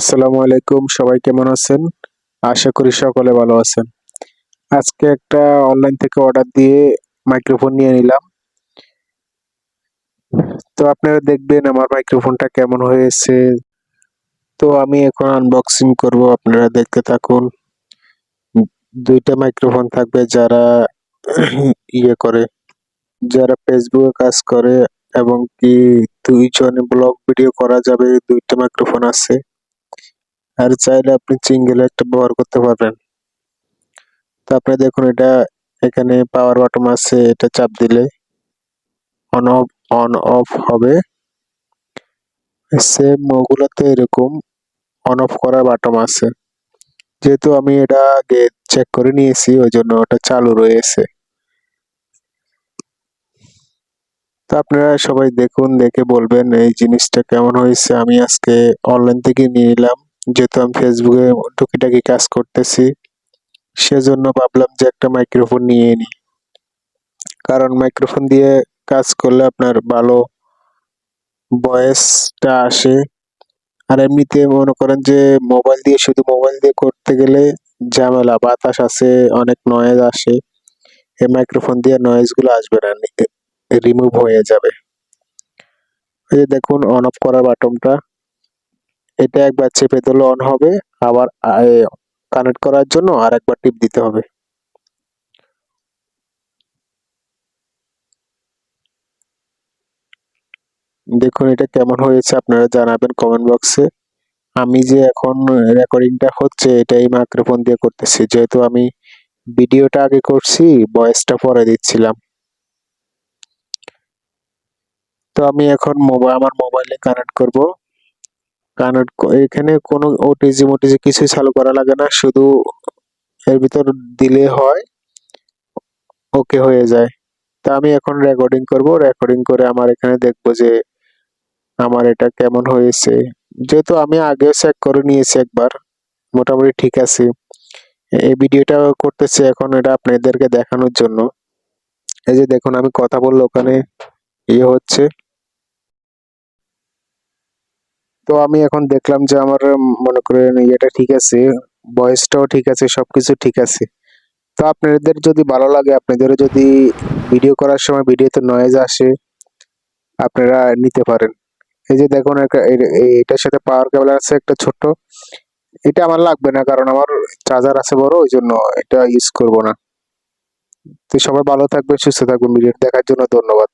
আসসালামু আলাইকুম, সবাই কেমন আছেন? আশা করি সকলে ভালো আছেন। আজকে একটা অনলাইন থেকে অর্ডার দিয়ে মাইক্রোফোন নিয়ে নিলাম। তো আপনারা দেখবেন আমার মাইক্রোফোনটা কেমন হয়েছে। তো আমি এখন আনবক্সিং করব, আপনারা দেখতে থাকুন। দুইটা মাইক্রোফোন থাকবে যারা ইয়ে করে, যারা ফেসবুকে কাজ করে এবং কি দুইজনে ব্লগ ভিডিও করা যাবে, দুইটা মাইক্রোফোন আছে। আর চাইলে আপনি সিঙ্গেল একটা ব্যবহার করতে পারবেন। তো আপনি দেখুন এটা এখানে পাওয়ার বাটন আছে, এটা চাপ দিলে অন অফ অন অফ হবে। সেম ওগুলোতে এরকম অন অফ করার বাটন আছে। যেহেতু আমি এটা আগে চেক করে নিয়েছি, ওই জন্য ওটা চালু রয়েছে। তো আপনারা সবাই দেখুন, দেখে বলবেন এই জিনিসটা কেমন হয়েছে। আমি আজকে অনলাইন থেকে নিয়ে নিলাম। যেহেতু আমি ফেসবুকে টুকিটাকি কাজ করতেছি, সেজন্য ভাবলাম যে একটা মাইক্রোফোন নিয়ে নিই কারণ মাইক্রোফোন দিয়ে কাজ করলে আপনার ভালো ভয়েসটা আসে। আর এমনিতে মনে করেন যে মোবাইল দিয়ে, শুধু মোবাইল দিয়ে করতে গেলে ঝামেলা, বাতাস আসে, অনেক নয়েজ আসে। এই মাইক্রোফোন দিয়ে নয়েজগুলো আসবে না রিমুভ হয়ে যাবে। এই দেখুন অন অফ করার বাটনটা এটা একবার চেপে দিলে অন হবে, আবার কানেক্ট করার জন্য আর একবার টিপ দিতে হবে। দেখুন এটা কেমন হয়েছে, আপনারা জানাবেন কমেন্ট বক্সে আমি যে এখন রেকর্ডিংটা হচ্ছে এটা এই মাইক্রোফোন দিয়ে করতেছি। যেহেতু আমি ভিডিওটা আগে করছি ভয়েসটা পরে দিচ্ছিলাম। তো আমি এখন মোবাইল আমার মোবাইলে কানেক্ট করব। কানেক্ট এখানে কোনো ওটিজি মোটিজি কিছুই চালু করা লাগে না, শুধু এর ভিতর দিলে হয় ওকে হয়ে যায়। তা আমি এখন রেকর্ডিং করব রেকর্ডিং করে আমার এখানে দেখব যে আমার এটা কেমন হয়েছে। যেহেতু আমি আগেও চেক করে নিয়েছি একবার, মোটামুটি ঠিক আছে। এই ভিডিওটা করতেছি এখন এটা আপনাদেরকে দেখানোর জন্য। এই যে দেখুন, আমি কথা বললে ওখানে ইয়ে হচ্ছে। তো আমি এখন দেখলাম যে আমার মনে করেন ইয়েটা ঠিক আছে ভয়েসটাও ঠিক আছে সব কিছু ঠিক আছে। তো আপনাদের যদি ভালো লাগে আপনাদেরও যদি ভিডিও করার সময় ভিডিওতে নয়েজ আসে, আপনারা নিতে পারেন। এই যে দেখুন এটার সাথে পাওয়ার কেবল আছে, একটা ছোট্ট। এটা আমার লাগবে না, কারণ আমার চার্জার আছে বড়, ওই জন্য এটা ইউজ করব না। তো সবাই ভালো থাকবেন, সুস্থ থাকবেন ভিডিও দেখার জন্য ধন্যবাদ।